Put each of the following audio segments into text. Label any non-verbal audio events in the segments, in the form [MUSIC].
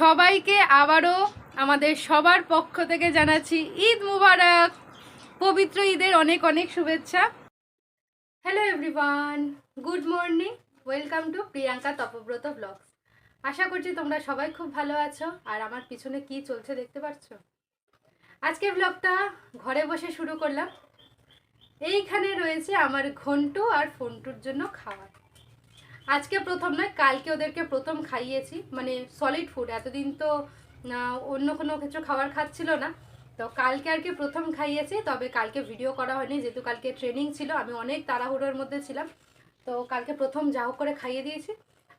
সবাইকে আবারও আমাদের সবার পক্ষ থেকে জানাচ্ছি ঈদ মুবারক। পবিত্র ঈদের অনেক অনেক শুভেচ্ছা। Hello everyone good morning welcome to Priyanka Tapabrata blog আশা করছি তোমরা সবাই খুব ভালো আছো, আর আমার পিছনে কি চলছে দেখতে পাচ্ছ আজকের ব্লগটা ঘরে বসে শুরু করলাম। এইখানে রয়েছে আমার ঘন্টু আর ফোনটুর জন্য খাওয়ার। আজকে প্রথম নয়, কালকে ওদেরকে প্রথম খাইয়েছি। মানে সলিড ফুড এতদিন তো অন্য কোনো কিছু খাবার খাচ্ছিল না। তো কালকে আর কি প্রথম খাইয়েছি, তবে কালকে ভিডিও করা হয়নি, যেহেতু কালকে ট্রেনিং ছিল, আমি অনেক তাড়াহুড়োর মধ্যে ছিলাম। তো কালকে প্রথম যা করে খাইয়ে দিয়েছি।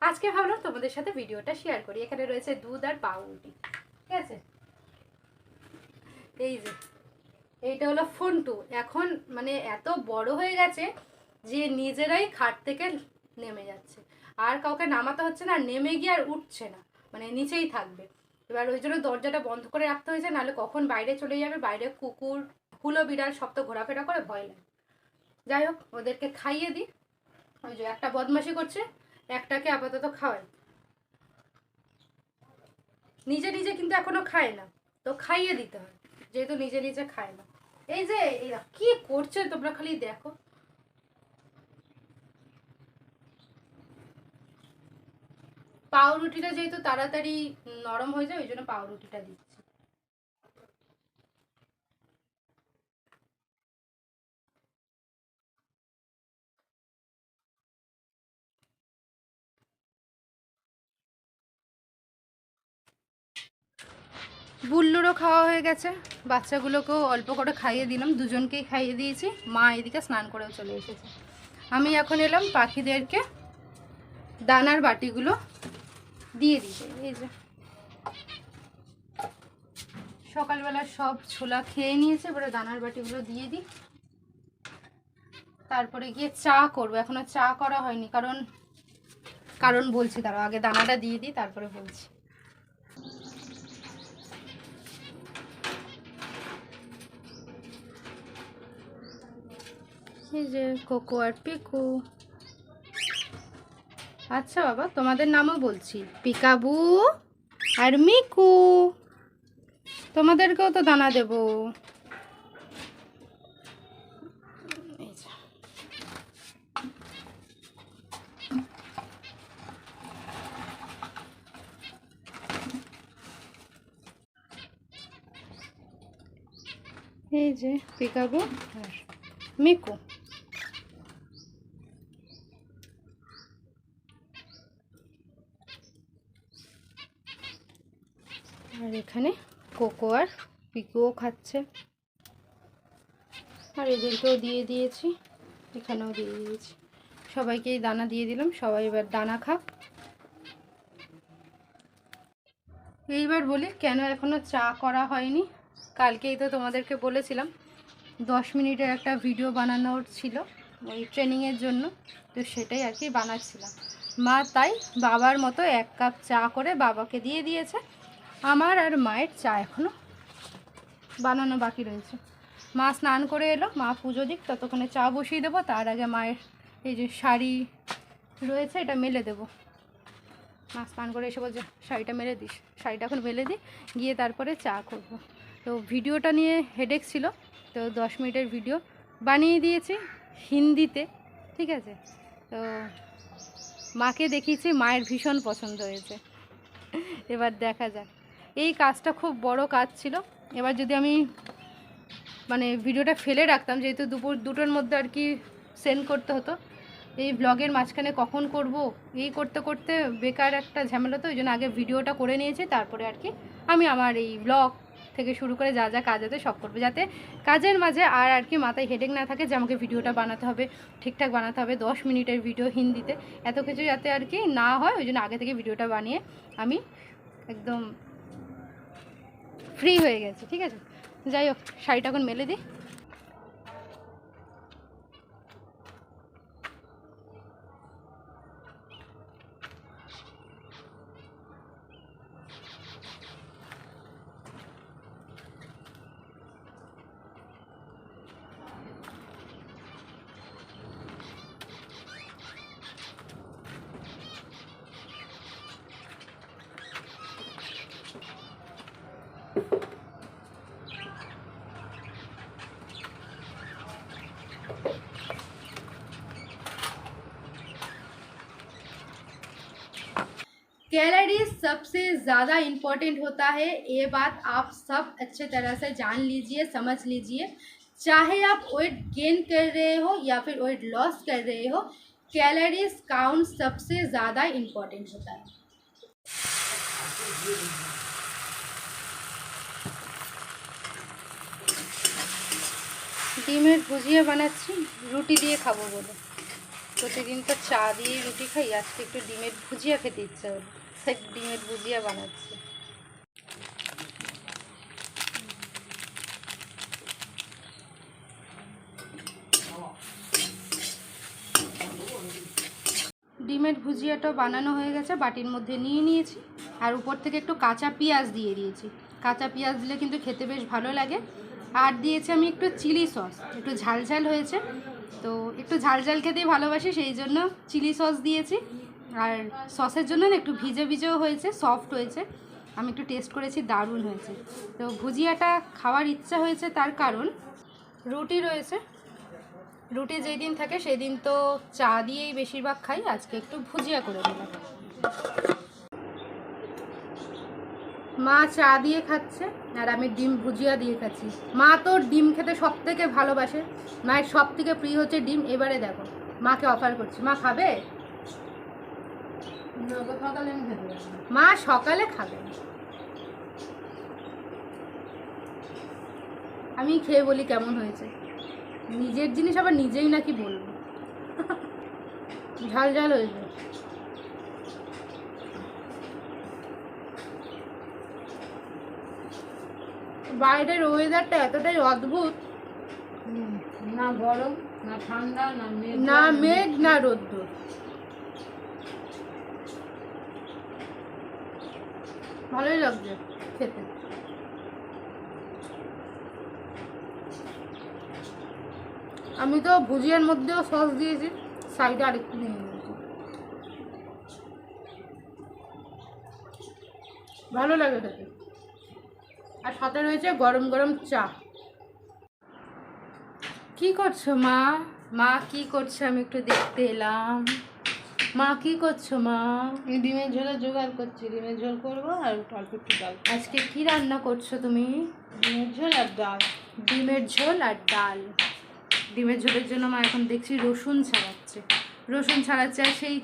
আজকে ভাবলাম তোমাদের সাথে ভিডিওটা শেয়ার করি। এখানে রয়েছে দুধ আর পাউরুটি। ঠিক আছে? এই যে, এইটা হলো ফোনটু। এখন মানে এত বড় হয়ে গেছে যে নিজেরাই খাট থেকে নেমে যাচ্ছে। আর কাউকে নামাতে হচ্ছে না, নেমে গিয়ে আর উঠছে না। মানে নিচেই থাকবে। এবার ওই জন্য দরজাটা বন্ধ করে রাখতে হয়েছে, নাহলে কখন বাইরে চলে যাবে, বাইরে কুকুর হুলো বিড়াল সব তো ঘোরাফেরা করে ভয় লাগে। যাই হোক, ওদেরকে খাইয়ে দিই। ওই যে একটা বদমাশি করছে, একটাকে আপাতত খাওয়াই। নিজে নিজে কিন্তু এখনও খায় না। তো খাইয়ে দিতে হয়, যেহেতু নিজে নিজে খায় না। এই যে কি করছে তোমরা খালি দেখো। পাউরুটিটা যেহেতু তাড়াতাড়ি নরম হয়ে যায়, ওই জন্য পাউরুটিটা দিচ্ছি। বুল্লুরও খাওয়া হয়ে গেছে। বাচ্চাগুলোকেও অল্প করে খাইয়ে দিলাম, দুজনকেই খাইয়ে দিয়েছি। মা এদিকে স্নান করেও চলে এসেছে। আমি এখন এলাম পাখিদেরকে দানার বাটিগুলো দিয়ে দিতে এই যে। সকালবেলা সব ছোলা খেয়ে নিয়েছে, এবারে দানার বাটিগুলো দিয়ে দিই। তারপরে গিয়ে চা করব, এখনও চা করা হয়নি, কারণ কারণ বলছি তারা, আগে দানাটা দিয়ে দিই, তারপরে বলছি। এই যে কোকো আর পিকু। আচ্ছা বাবা, তোমাদের নামও বলছি। পিকাবু আর মিকু। তোমাদেরকেও তো দানা দেব। এই যে। পিকাবু আর মিকু। আর এখানে কোকো আর পিকুও খাচ্ছে। আর এদেরকেও দিয়ে দিয়েছি, এখানেও দিয়ে দিয়েছি। সবাইকেই দানা দিয়ে দিলাম, সবাই এবার দানা খাক। এইবার বলি, কেন এখনও চা করা হয়নি? কালকেই তো তোমাদেরকে বলেছিলাম, দশ মিনিটের একটা ভিডিও বানানোর ছিল ওই ট্রেনিংয়ের জন্য, তো সেটাই আর কি বানাচ্ছিলাম। মা তাই বাবার মতো এক কাপ চা করে বাবাকে দিয়ে দিয়েছে। আমার আর মায়ের চা এখনও বানানো বাকি রয়েছে। মা স্নান করে এলো, মা পুজো দিক, ততক্ষণে চা বসিয়ে দেবো, তার আগে মায়ের এই যে শাড়ি রয়েছে, এটা মেলে দেবো। মা স্নান করে এসে বলছে, শাড়িটা মেলে দিস, শাড়িটা এখন মেলে দিই গিয়ে তারপরে চা করব। তো ভিডিওটা নিয়ে হেডেক ছিল, তো দশ মিনিটের ভিডিও বানিয়ে দিয়েছি হিন্দিতে, ঠিক আছে? তো মাকে দেখিয়েছি, মায়ের ভীষণ পছন্দ হয়েছে। এবার দেখা যাক। এই কাজটা খুব বড় কাজ ছিল। এবার যদি আমি মানে ভিডিওটা ফেলে রাখতাম, যেহেতু দুপুর দুটোর মধ্যে আর কি সেন্ড করতে হতো, এই ব্লগের মাঝখানে কখন করব, এই করতে করতে বেকার একটা ঝামেলা তো, ওই জন্য আগে ভিডিওটা করে নিয়েছি, তারপরে আর কি আমি আমার এই ব্লগ থেকে শুরু করে যা যা কাজ আছে সব করব, যাতে কাজের মাঝে আর আর কি মাথায় হেডেক না থাকে যে আমাকে ভিডিওটা বানাতে হবে, ঠিকঠাক বানাতে হবে, দশ মিনিটের ভিডিও হিন্দিতে, এত কিছু যাতে আর কি না হয়, ওই জন্য আগে থেকে ভিডিওটা বানিয়ে আমি একদম ফ্রি হয়ে গেছে ঠিক আছে? যাই হোক শাড়িটা এখন মেলে দিই। कैलोरीज सबसे ज़्यादा इम्पोर्टेंट होता है ये बात आप सब अच्छे तरह से जान लीजिए समझ लीजिए चाहे आप वेट गेन कर रहे हो या फिर वेट लॉस कर रहे हो कैलोरीज काउंट सबसे ज़्यादा इम्पोर्टेंट होता है ডিমের ভুজিয়া বানাচ্ছি রুটি দিয়ে খাবো বলে প্রতিদিন তো চা দিয়ে রুটি খাই আজকে একটু ডিমের ভুজিয়া খেতে ইচ্ছা হলো তাই ডিমের ভুজিয়া বানাচ্ছি। ডিমের ভুজিয়াটা বানানো হয়ে গেছে, বাটির মধ্যে নিয়ে নিয়েছি, আর উপর থেকে একটু কাঁচা পেঁয়াজ দিয়ে দিয়েছি। কাঁচা পেঁয়াজ দিলে কিন্তু খেতে বেশ ভালো লাগে। আর দিয়েছি আমি একটু চিলি সস, একটু ঝাল ঝাল হয়েছে, তো একটু ঝাল ঝাল খেতেই ভালোবাসি, সেই জন্য চিলি সস দিয়েছি। আর সসের জন্য না একটু ভিজে ভিজেও হয়েছে সফট হয়েছে। আমি একটু টেস্ট করেছি, দারুণ হয়েছে। তো ভুজিয়াটা খাওয়ার ইচ্ছা হয়েছে তার কারণ, রুটি রয়েছে। রুটি যেই দিন থাকে সেই দিন তো চা দিয়েই বেশিরভাগ খাই, আজকে একটু ভুজিয়া করে দিলাম। মা চা দিয়ে খাচ্ছে, আর আমি ডিম ভুজিয়া দিয়ে খাচ্ছি। মা তো ডিম খেতে সব থেকে ভালোবাসে, মায়ের সব থেকে প্রিয় হচ্ছে ডিম। এবারে দেখো, মাকে অফার করছি। মা খাবে? মা সকালে খাবে। আমি খেয়ে বলি কেমন হয়েছে। নিজের জিনিস আবার নিজেই নাকি বলব। ঝাল ঝাল হয়েছে বাইরের ওয়েদারটা এতটাই অদ্ভুত। না গরম না ঠান্ডা না মেঘ না মেঘ না রোদ্দুর। ভালোই লাগছে খেতে। আমি তো ভুজিয়ার মধ্যেও সস দিয়েছি সাইডে আরেকটু নিয়ে নিয়েছি। ভালো লাগে খেতে। আর সাথে রয়েছে গরম গরম চা। কি করছ মা? মা কি করছে? আমি একটু দেখতে এলাম। মা কি করছ মা? ডিমের ঝোলের জোগাড় করছি। ডিমের ঝোল করব আর অল্প একটু ডাল আজকে কি রান্না করছ তুমি? ডিমের ঝোল আর ডাল। ডিমের ঝোল আর ডাল। ডিমের ঝোলের জন্য মা এখন দেখছি রসুন ছাড়াচ্ছে। রসুন ছাড়াচ্ছে আর সেই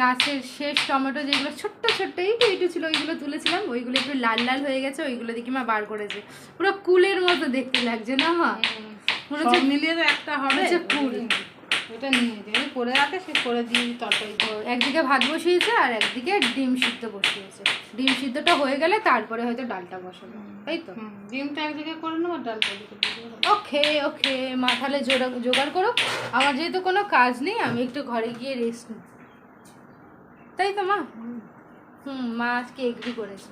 গাছের শেষ টমেটো যেগুলো ছোট্ট ছোট্ট এইটু এইটু ছিল ওইগুলো তুলেছিলাম। ওইগুলো একটু লাল লাল হয়ে গেছে ওইগুলো দেখি মা বার করেছে। পুরো কুলের মতো দেখতে লাগছে না মা? মনে হচ্ছে মিলিয়ে তো একটা হবে। হচ্ছে কুল। ওটা নিয়ে যাই করে রাখে সে করে দিয়ে তরকারি একদিকে ভাত বসিয়েছে আর একদিকে ডিম সিদ্ধ বসিয়েছে। ডিম সিদ্ধটা হয়ে গেলে তারপরে হয়তো ডালটা বসাবে তাই তো? ডিমটা একদিকে করে নেব ডালটা। ওকে ওকে মা তাহলে জোগাড় করো। আমার যেহেতু কোনো কাজ নেই আমি একটু ঘরে গিয়ে রেস্ট নিই তাই তো মা? হুম মা আজকে এগ্রি করেছে।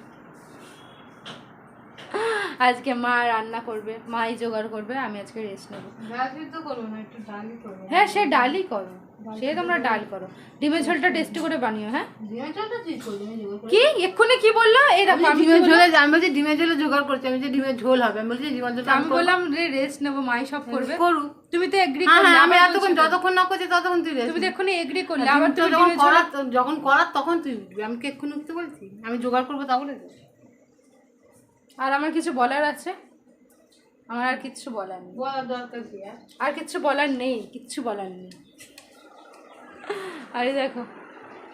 আজকে মা রান্না করবে মাই জোগাড় করবে আমি আজকে রেস্ট নেব। হ্যাঁ সে ডালই করো। সে তোমরা ডাল করো। ডিমের ঝোলটা টেস্টি করে বানিও হ্যাঁ? করে কি? এক্ষুনি কি বলল? এই দেখো আমি ডিমের ঝোলে আমি বলছি ডিমের ঝোলে জোগাড় করছি আমি যে ডিমের ঝোল হবে আমি বলছি ডিমের ঝোলটা আমি বললাম রে রেস্ট নেব মাই সব করবে। করুক তুমি তো এগ্রি হ্যাঁ করলে হ্যাঁ আমি এতক্ষণ যতক্ষণ না করছি ততক্ষণ তুই তুমি তো। এক্ষুনি এগ্রি করলে আবার তুমি যখন করার যখন করার তখন তুই আমি কি এক্ষুনি উঠতে বলছি আমি জোগাড় করব তা বলে তো? আর আমার কিছু বলার আছে? আমার আর কিচ্ছু বলার নেই। বলার দরকার কি আর? কিচ্ছু বলার নেই কিচ্ছু বলার নেই। আর দেখো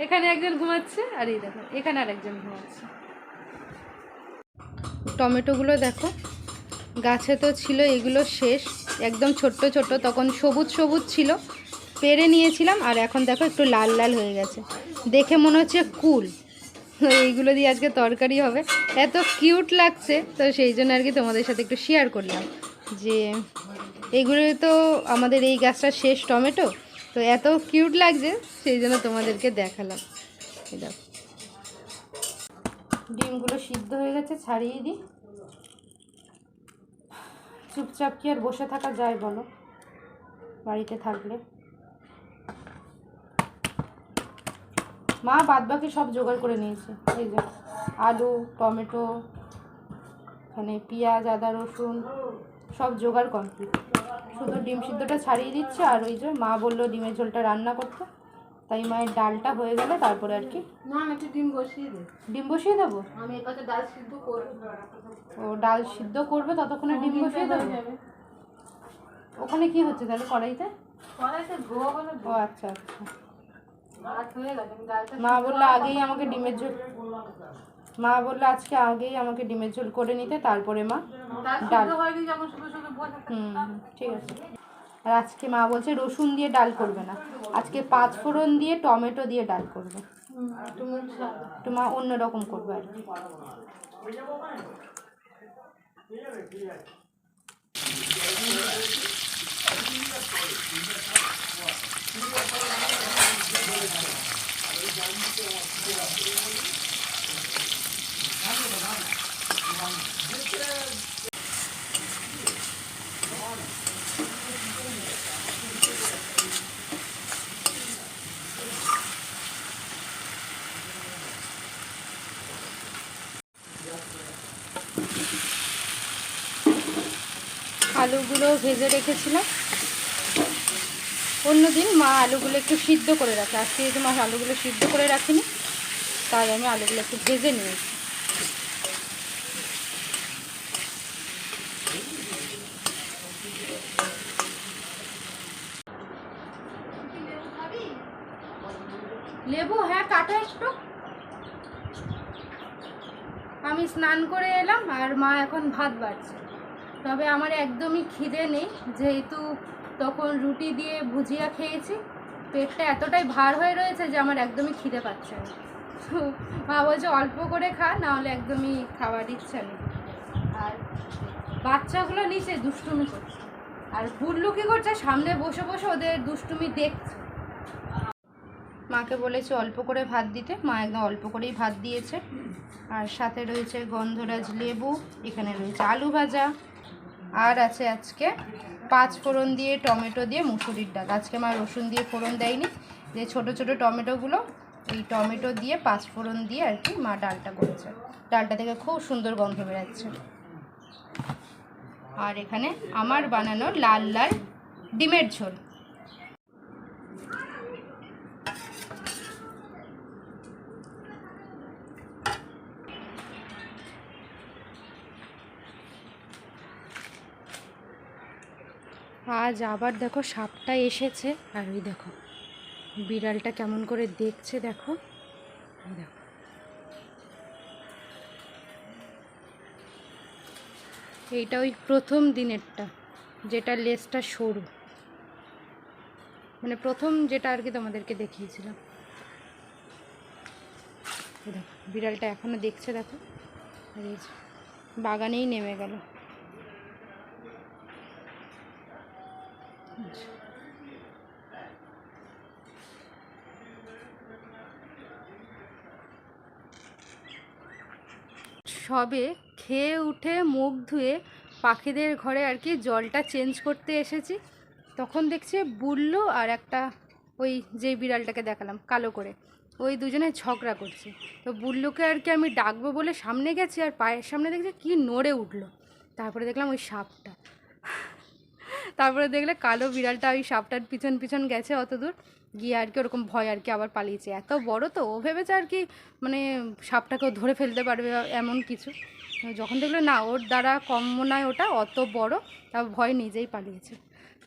এখানে একজন ঘুমাচ্ছে আর এই দেখো এখানে আর একজন ঘুমাচ্ছে। টমেটোগুলো দেখো গাছে তো ছিল এগুলো শেষ একদম ছোট্ট ছোট্ট তখন সবুজ সবুজ ছিল। পেরে নিয়েছিলাম আর এখন দেখো একটু লাল লাল হয়ে গেছে। দেখে মনে হচ্ছে কুল। [LAUGHS] এইগুলো দিয়ে আজকে তরকারি হবে। এত কিউট লাগছে, তো সেই জন্য আর কি তোমাদের সাথে একটু শেয়ার করলাম যে এইগুলো তো আমাদের এই গাছটা শেষ টমেটো, তো এত কিউট লাগছে, সেই জন্য তোমাদেরকে দেখালাম। দেখো। ডিমগুলো সিদ্ধ হয়ে গেছে, ছাড়িয়ে দিই। চুপচাপ কি আর বসে থাকা যায় বলো? বাড়িতে থাকলে। মা বাদ বাকি সব জোগাড় করে নিয়েছে। এই যে আলু টমেটো এখানে পেঁয়াজ আদা রসুন সব জোগাড় কমপ্লিট শুধু ডিম সিদ্ধটা ছাড়িয়ে দিচ্ছে আর ওই যে মা বলল ডিমের ঝোলটা রান্না করতে। তাই মায়ের ডালটা হয়ে গেলে তারপরে আর কি। না না একটু ডিম বসিয়ে ডিম বসিয়ে দেবো? আমি এপাশে ডাল সিদ্ধ করব। ও ডাল সিদ্ধ করবে ততক্ষণে ডিম বসিয়ে দেবো? ওখানে কি হচ্ছে তাহলে কড়াইতে? কড়াইতে ধোয়া হলে ও আচ্ছা আচ্ছা ভাত হয়ে গেছে আমি ডালটা মা বলল আগেই আমাকে ডিমের ঝোল মা বলল আজকে আগেই আমাকে ডিমের ঝোল করে নিতে তারপরে মা ডাল। হুম ঠিক আছে আর আজকে মা বলছে রসুন দিয়ে ডাল করবে না আজকে পাঁচ ফোড়ন দিয়ে টমেটো দিয়ে ডাল করবে সাদা। মা অন্যরকম করবে আর কি আলুগুলো ভেজে রেখেছিলাম। অন্যদিন মা আলুগুলো একটু সিদ্ধ করে রাখে। আজকে যেহেতু মা আলুগুলো সিদ্ধ করে রাখিনি, তাই আমি আলুগুলো একটু ভেজে নিয়েছি। লেবু হ্যাঁ কাটা একটু। আমি স্নান করে এলাম আর মা এখন ভাত বাড়ছে। তবে আমার একদমই খিদে নেই, যেহেতু তখন রুটি দিয়ে ভুজিয়া খেয়েছি। পেটটা এতটাই ভার হয়ে রয়েছে যে আমার একদমই খিদে পাচ্ছে না। মা বলছে, অল্প করে খা, নাহলে একদমই খাওয়ার ইচ্ছা নেই। আর বাচ্চাগুলো নিচে দুষ্টুমি করছে। আর বুল্লু কী করছে? সামনে বসে বসে ওদের দুষ্টুমি দেখছে। মাকে বলেছে, অল্প করে ভাত দিতে। মা একদম অল্প করেই ভাত দিয়েছে। আর সাথে রয়েছে গন্ধরাজ লেবু, এখানে রয়েছে আলু ভাজা। আর আছে আজকে পাঁচ ফোড়ন দিয়ে টমেটো দিয়ে মুসুরির ডাল। আজকে মা রসুন দিয়ে ফোড়ন দেয়নি। যে ছোট ছোট টমেটোগুলো এই টমেটো দিয়ে পাঁচ ফোড়ন দিয়ে আর কি মা ডালটা করেছে। ডালটা থেকে খুব সুন্দর গন্ধ বেরাচ্ছে। আর এখানে আমার বানানো লাল লাল ডিমের ঝোল। আজ আবার দেখো সাপটা এসেছে। আর ওই দেখো, বিড়ালটা কেমন করে দেখছে দেখো। দেখো। এইটা ওই প্রথম দিনেরটা, যেটা লেজটা সরু। মানে প্রথম যেটা আর কি তোমাদেরকে দেখিয়েছিলাম। দেখো, বিড়ালটা এখনও দেখছে দেখো। বাগানেই নেমে গেল। সবে খেয়ে উঠে মুখ ধুয়ে পাখিদের ঘরে আর কি জলটা চেঞ্জ করতে এসেছি। তখন দেখছি বুল্লু আর একটা ওই যে বিড়ালটাকে দেখালাম, কালো করে। ওই দুজনে ঝগড়া করছে। তো বুল্লুকে আর কি আমি ডাকবো বলে সামনে গেছি আর পায়ের সামনে দেখছি কি নড়ে উঠল। তারপরে দেখলাম ওই সাপটা। তারপরে দেখলে কালো বিড়ালটা ওই সাপটার পিছন পিছন গেছে অত দূর। গিয়ে আর কি ওরকম ভয় আর কি আবার পালিয়েছে। এত বড় তো, ও ভেবেছে আর কি মানে সাপটাকেও ধরে ফেলতে পারবে এমন কিছু। যখন দেখল না, ওর দ্বারা কম নয় ওটা, অত বড় তা ভয় নিজেই পালিয়েছে।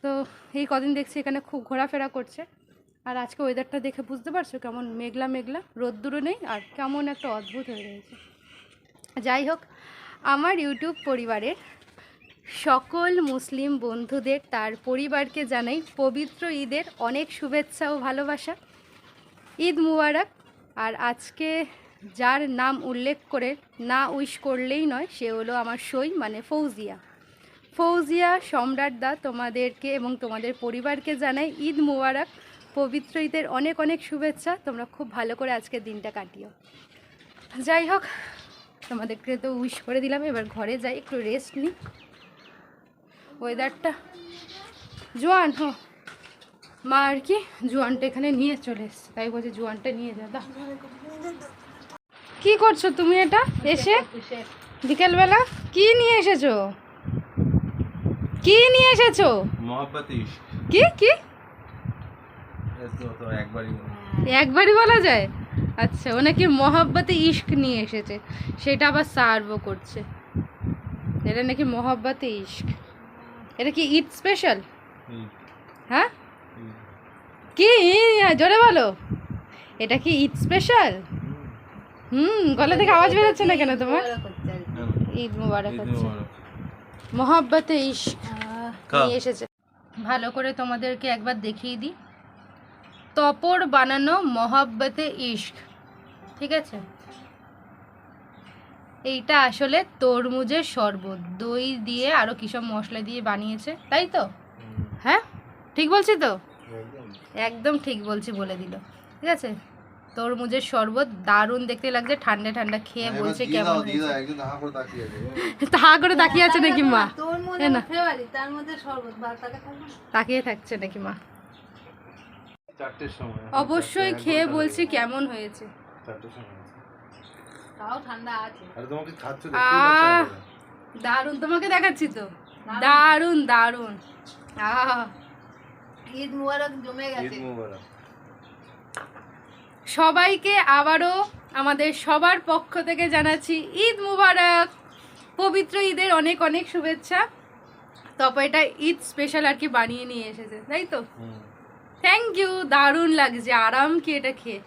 তো এই কদিন দেখছি এখানে খুব ঘোরাফেরা করছে। আর আজকে ওয়েদারটা দেখে বুঝতে পারছ কেমন মেঘলা মেঘলা, রোদ্দুরও নেই আর কেমন একটা অদ্ভুত হয়ে রয়েছে। যাই হোক, আমার ইউটিউব পরিবারের সকল মুসলিম বন্ধুদের, তার পরিবারকে জানাই পবিত্র ঈদের অনেক শুভেচ্ছা ও ভালোবাসা। ঈদ মুবারক। আর আজকে যার নাম উল্লেখ করে না উইশ করলেই নয়, সে হলো আমার সই মানে ফৌজিয়া। ফৌজিয়া সম্রাট দা তোমাদেরকে এবং তোমাদের পরিবারকে জানাই ঈদ মুবারক। পবিত্র ঈদের অনেক অনেক শুভেচ্ছা। তোমরা খুব ভালো করে আজকের দিনটা কাটিও। যাই হোক, তোমাদেরকে তো উইশ করে দিলাম। এবার ঘরে যাই, একটু রেস্ট নিই। ওয়েদারটা। জোয়ান হো। মা আর কি জোয়ানটা এখানে নিয়ে চলে এসছে। তাই বলছে জোয়ানটা নিয়ে যা দা কি করছ তুমি এটা? এসে? বিকেলবেলা? কি নিয়ে এসেছ? কি নিয়ে এসেছ? কি কি? একবারই বলা যায়। আচ্ছা ও নাকি মহাব্বতে ইস্ক নিয়ে এসেছে। সেটা আবার সার্ভও করছে। এটা নাকি মহাব্বতে ইস্ক এটা কি ঈদ স্পেশাল হ্যাঁ? কি? জোরে বলো। এটা কি ঈদ স্পেশাল হুম গলা থেকে আওয়াজ বেরোচ্ছে না কেন তোমার? ঈদ মুবারক হচ্ছে। মহাব্বতে ইশক নিয়ে এসেছে। ভালো করে তোমাদেরকে একবার দেখিয়ে দিই। তপর বানানো মহাব্বতে ইশক ঠিক আছে? এইটা আসলে তরমুজের শরবত। দই দিয়ে আরও কিসব মশলা দিয়ে বানিয়েছে তাই তো? হ্যাঁ? ঠিক বলছি তো? একদম। একদম ঠিক বলছি বলে দিল। ঠিক আছে? তরমুজের শরবত দারুণ দেখতে লাগছে ঠান্ডা ঠান্ডা খেয়ে হ্যাঁ, বলছে কেমন দাও, দিয়ে দাও, হা করে তাকিয়ে আছে। [LAUGHS] তা করে তাকিয়ে আছে নাকি মা? তোর মধ্যে না। তার মধ্যে শরবত বা তাকে থাকবে তাকিয়ে থাকছে নাকি মা? চারটের সময়। অবশ্যই খেয়ে বলছি কেমন হয়েছে গেছে। চারটের সময় আছে। তাও ঠান্ডা আছে। আরে তোমাকে খাচ্ছ আহ, দেখতেই পাচ্ছ না। দারুণ তোমাকে দেখাচ্ছি তো। দারুণ। দারুণ আহ ঈদ মুবারক জমে গেছে। সবাইকে আবারও আমাদের সবার পক্ষ থেকে জানাচ্ছি ঈদ মুবারক। পবিত্র ঈদের অনেক অনেক শুভেচ্ছা। তবে এটা ঈদ স্পেশাল আর কি বানিয়ে নিয়ে এসেছে তাই তো? থ্যাংক ইউ দারুণ লাগছে আরাম কি এটা খেয়ে?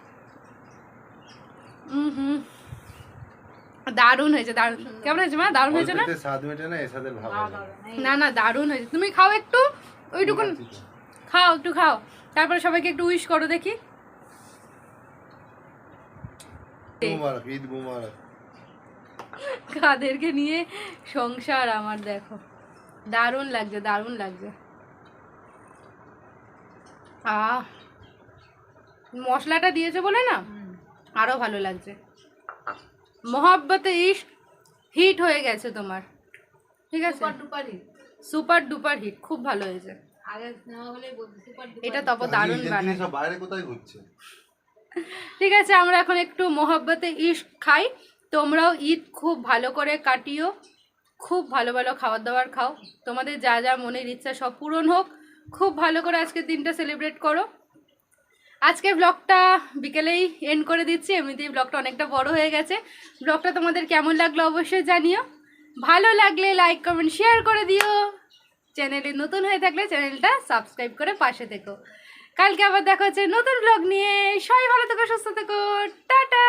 হুম হুম। দারুণ হয়েছে দারুণ। কেমন হয়েছে মা? দারুণ হয়েছে না? স্বাদ মেটে না এর সাথে ভালো। না না দারুণ হয়েছে। তুমি খাও একটু তো। খাও একটু খাও। তারপরে সবাইকে একটু উইশ করো দেখি। ঈদ মোবারক, কাদেরকে নিয়ে সংসার আমার দেখো। দারুণ লাগছে দারুণ লাগছে। আহ মশলাটা দিয়েছে বলে না? হুম। আরও ভালো লাগছে। মহাব্বতে ইশ হিট হয়ে গেছে তোমার। ঠিক আছে? Super duper super duper hit খুব ভালো হয়েছে। এটা। তব দারুণ বানায়। বাইরে কোথায় ঘুরছে? ঠিক আছে আমরা এখন একটু মোহাব্বতে ঈদ খাই। তোমরাও ঈদ খুব ভালো করে কাটিও। খুব ভালো ভালো খাবার দাবার খাও। তোমাদের যা যা মনের ইচ্ছা সব পূরণ হোক। খুব ভালো করে আজকের দিনটা সেলিব্রেট করো। আজকের ব্লগটা বিকেলেই এন্ড করে দিচ্ছি। এমনিতেই ব্লগটা অনেকটা বড় হয়ে গেছে। ব্লগটা তোমাদের কেমন লাগল অবশ্যই জানিও। ভালো লাগলে লাইক কমেন্ট শেয়ার করে দিও। চ্যানেলে নতুন হয়ে থাকলে চ্যানেলটা সাবস্ক্রাইব করে পাশে থেকো। কালকে আবার দেখা হচ্ছে নতুন ব্লগ নিয়ে। সবাই ভালো থেকো, সুস্থ থেকো। টাটা!